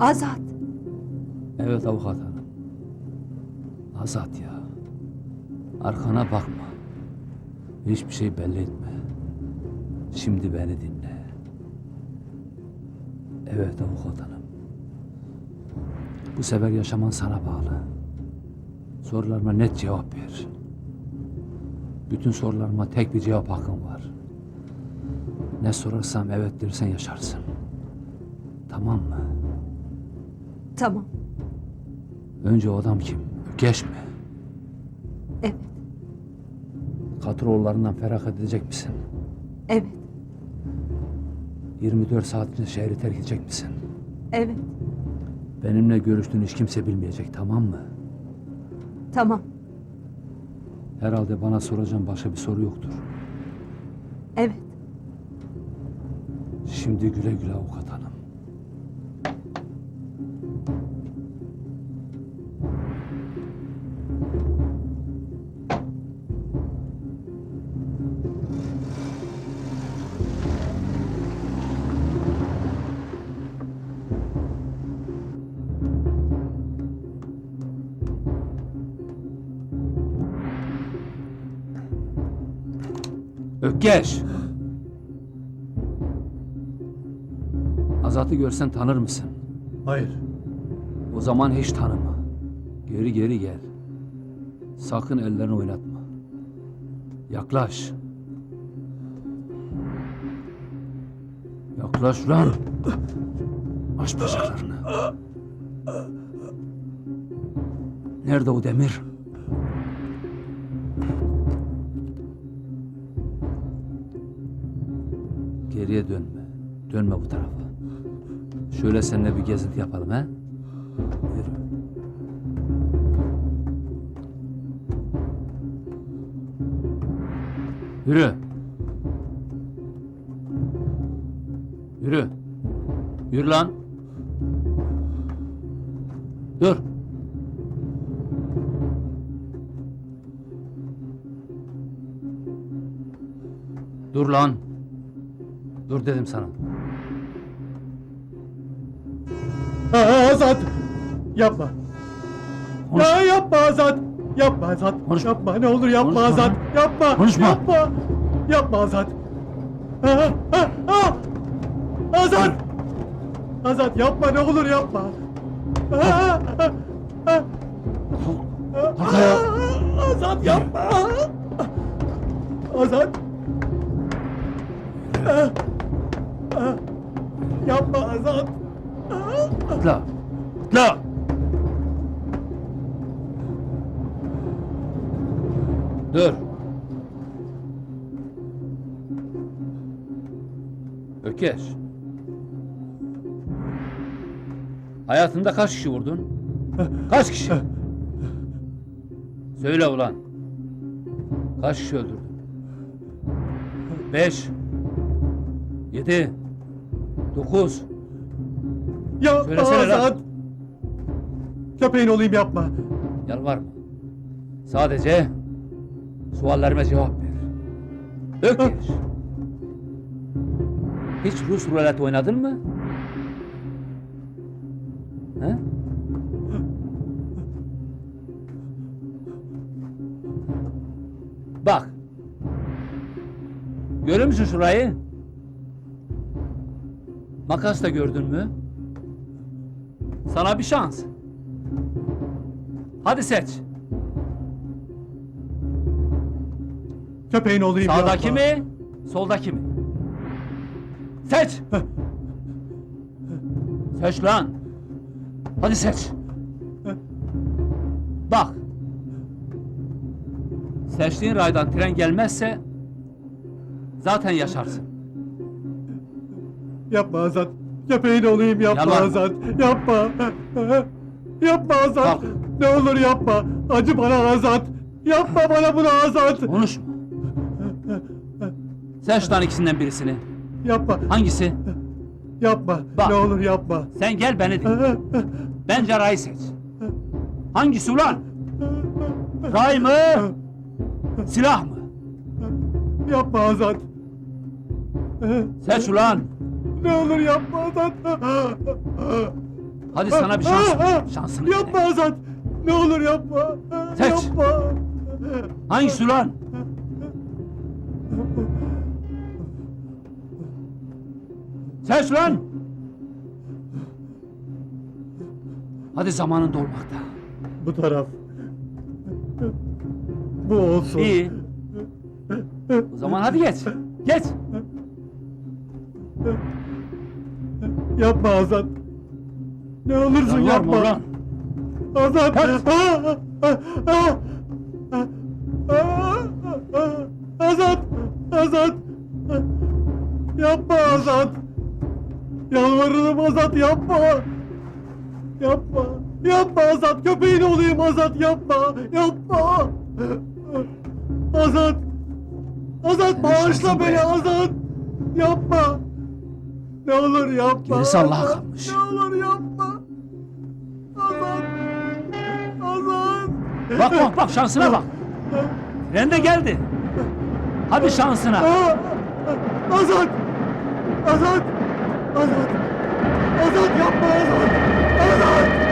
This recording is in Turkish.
Azat. Evet avukat hanım. Azat ya. Arkana bakma. Hiçbir şey belli etme. Şimdi beni dinle. Evet avukat hanım. Bu sefer yaşaman sana bağlı. Sorularıma net cevap ver. Bütün sorularıma tek bir cevap hakkın var. Ne sorarsam evet dersen yaşarsın. Tamam mı? Tamam. Önce o adam kim? Ökeş mi? Evet. Katıroğullarından feragat edecek misin? Evet. 24 saat içinde şehri terk edecek misin? Evet. Benimle görüştüğünü hiç kimse bilmeyecek tamam mı? Tamam. Herhalde bana soracağın başka bir soru yoktur. Evet. Şimdi güle güle avukat Ökkeş! Azat'ı görsen tanır mısın? Hayır. O zaman hiç tanıma. Geri geri gel. Sakın ellerini oynatma. Yaklaş. Yaklaş lan. Aç bacaklarını. Nerede o demir? Geriye dönme. Dönme bu tarafa. Şöyle seninle bir gezinti yapalım ha? Yürü. Yürü. Yürü. Yürü lan. Dur. Dur lan. Dur dedim sana. Aa, Azat! Yapma. Konuş. Ya yapma Azat. Yapma Azat. Konuşma. Yapma ne olur yapma Konuşma. Azat. Yapma. Konuşma. Yapma. Yapma Azat. Aa, aa, aa. Azat! Azat yapma ne olur yapma. Aa, aa, aa. Kalk ayağa. Azat yapma. Azat. Aa. Yapma Azat. Atla. Atla. Dur. Ökeş. Hayatında kaç kişi vurdun? Kaç kişi? Söyle ulan. Kaç kişi öldürdün? Beş. Yedi. Dokuz. Yapma Söylesene lan. Azat. Köpeğin olayım yapma. Yalvarma. Sadece suallerime cevap ver. Ökeş. Hiç Rus rulet oynadın mı? He? Bak. Görüyor musun şurayı? Makas da gördün mü? Sana bir şans. Hadi seç. Köpeğin olayım Sağdaki yapma. mi? Soldaki mi? Seç. seç lan. Hadi seç. Bak. Seçtiğin raydan tren gelmezse zaten yaşarsın. Yapma Azat. Köpeğin olayım yapma Yalvarma. Azat. Yapma. Yapma Azat. Kalk. Ne olur yapma. Acı bana Azat. Yapma bana bunu Azat. Konuşma. Seç lan ikisinden birisini. Yapma. Hangisi? Yapma. Bak. Ne olur yapma. Sen gel beni dinle. Bence Ray'ı seç. Hangisi ulan? Ray mı? Silah mı? Yapma Azat. Seç ulan. Ne olur yapma Azat. Hadi sana bir şans ah, şansını Yapma dene. Azat. Ne olur yapma. Seç. Yapma. Hangisi ulan? Seç lan! Hadi zamanın dolmakta. Bu taraf. Bu olsun. İyi. O zaman hadi geç. Geç. Yapma Azat. Ne olursun Yalvarma yapma. ulan. Azat. Kaç. Ah, ah, ah, Azat. Azat. Yapma Azat. Yalvarırım Azat yapma. Yapma. Yapma Azat. Köpeğin olayım Azat yapma. Yapma. Azat. Azat bağışla beni be. Azat. Yapma. Ne olur yapma. Gerisi Allah'a Azat. kalmış. Ne olur yapma. Azat. Azat. Bak bak bak şansına bak. Rende geldi. Hadi şansına. Aa! Azat! Azat! Azat! Azat yapma Azat! Azat!